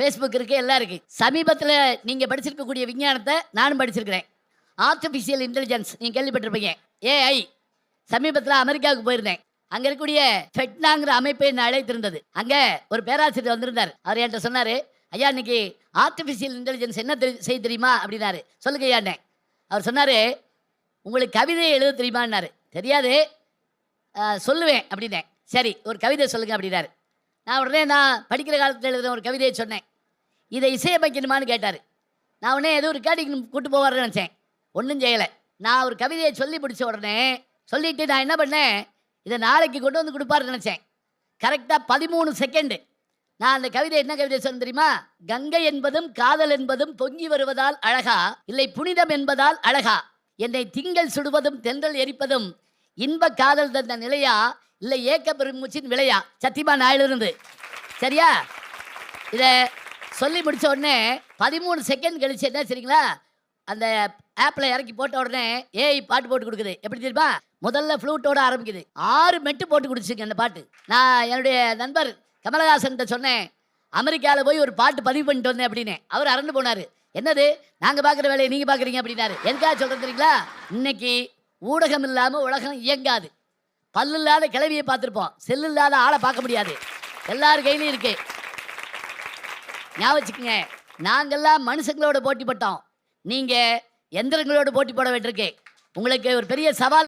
Facebook இருக்குது எல்லாம் இருக்குது சமீபத்தில் நீங்கள் படிச்சிருக்கக்கூடிய விஞ்ஞானத்தை நானும் படிச்சிருக்கிறேன். ஆர்டிஃபிஷியல் இன்டெலிஜென்ஸ் நீங்கள் கேள்விப்பட்டிருப்பீங்க. ஏஐ சமீபத்தில் அமெரிக்காவுக்கு போயிருந்தேன். அங்கே இருக்கக்கூடிய ஃபெட்னாங்கிற அமைப்பை நான் அழைத்திருந்தது. அங்கே ஒரு பேராசிரியர் வந்திருந்தார். அவர் என்கிட்ட சொன்னார் ஐயா இன்னைக்கு ஆர்டிஃபிஷியல் இன்டெலிஜென்ஸ் என்ன தெரி- செய்ய தெரியுமா? அப்படின்னாரு. சொல்லுங்க ஐயாண்ணே. அவர் சொன்னார் உங்களுக்கு கவிதை எழுத தெரியுமான்னாரு. தெரியாது. சொல்லுவேன் அப்படின்னேன். சரி ஒரு கவிதை சொல்லுங்கள் அப்படின்னாரு. நான் உடனே நான் படிக்கிற காலத்தில் எழுதின ஒரு கவிதையை சொன்னேன். இதை இசையமைக்கணுமான்னு கேட்டார். நான் உடனே ஏதோ ஒரு ரெக்கார்டிங் கூட்டு போவார்னு நினச்சேன். ஒன்றும் செய்யலை. நான் ஒரு கவிதையை சொல்லி பிடிச்ச உடனே சொல்லிவிட்டு நான் என்ன பண்ணேன்? இதை நாளைக்கு கொண்டு வந்து கொடுப்பாருன்னு நினச்சேன். கரெக்டாக பதிமூணு செகண்டு நான் அந்த கவிதை என்ன கவிதை சொன்ன தெரியுமா? கங்கை என்பதும் காதல் என்பதும் பொங்கி வருவதால் அழகா இல்லை புனிதம் என்பதால் அழகா. என்னை திங்கள் சுடுவதும் தென்றல் எரிப்பதும் இன்ப காதல் தந்த நிலையா? இல்லை ஏக்க பெருமூச்சின் விளையா சத்தியமா நாயிலிருந்து. சரியா? இதை சொல்லி முடிச்ச உடனே பதிமூணு செகண்ட் கழிச்சு என்ன சரிங்களா அந்த ஆப்பில் இறக்கி போட்ட உடனே ஏஐ பாட்டு போட்டு கொடுக்குது. எப்படி தெரியுமா? முதல்ல ஃப்ளூட்டோட ஆரம்பிக்குது. ஆறு மெட்டு போட்டு கொடுத்துச்சுங்க அந்த பாட்டு. நான் என்னுடைய நண்பர் கமலஹாசன்கிட்ட சொன்னேன் அமெரிக்காவில் போய் ஒரு பாட்டு பதிவு பண்ணிட்டு வந்தேன் அப்படின்னு. அவர் அரண்டு போனார். என்னது? நாங்கள் பார்க்குற வேலையை நீங்கள் பார்க்குறீங்க அப்படின்னாரு. எதுக்காக சொல்கிறது தெரியுங்களா? இன்னைக்கு ஊடகம் இல்லாமல் உலகம் இயங்காது. பல்லு இல்லாத கிளவியை பார்த்துருப்போம். செல்லு இல்லாத ஆளை பார்க்க முடியாது. எல்லார் கையிலையும் இருக்கு. ஞாபகம் வச்சுக்கோங்க. நாங்கெல்லாம் மனுஷங்களோட போட்டி போட்டோம் நீங்க எந்திரங்களோட போட்டி போட வேண்டியிருக்கு. உங்களுக்கு ஒரு பெரிய சவால்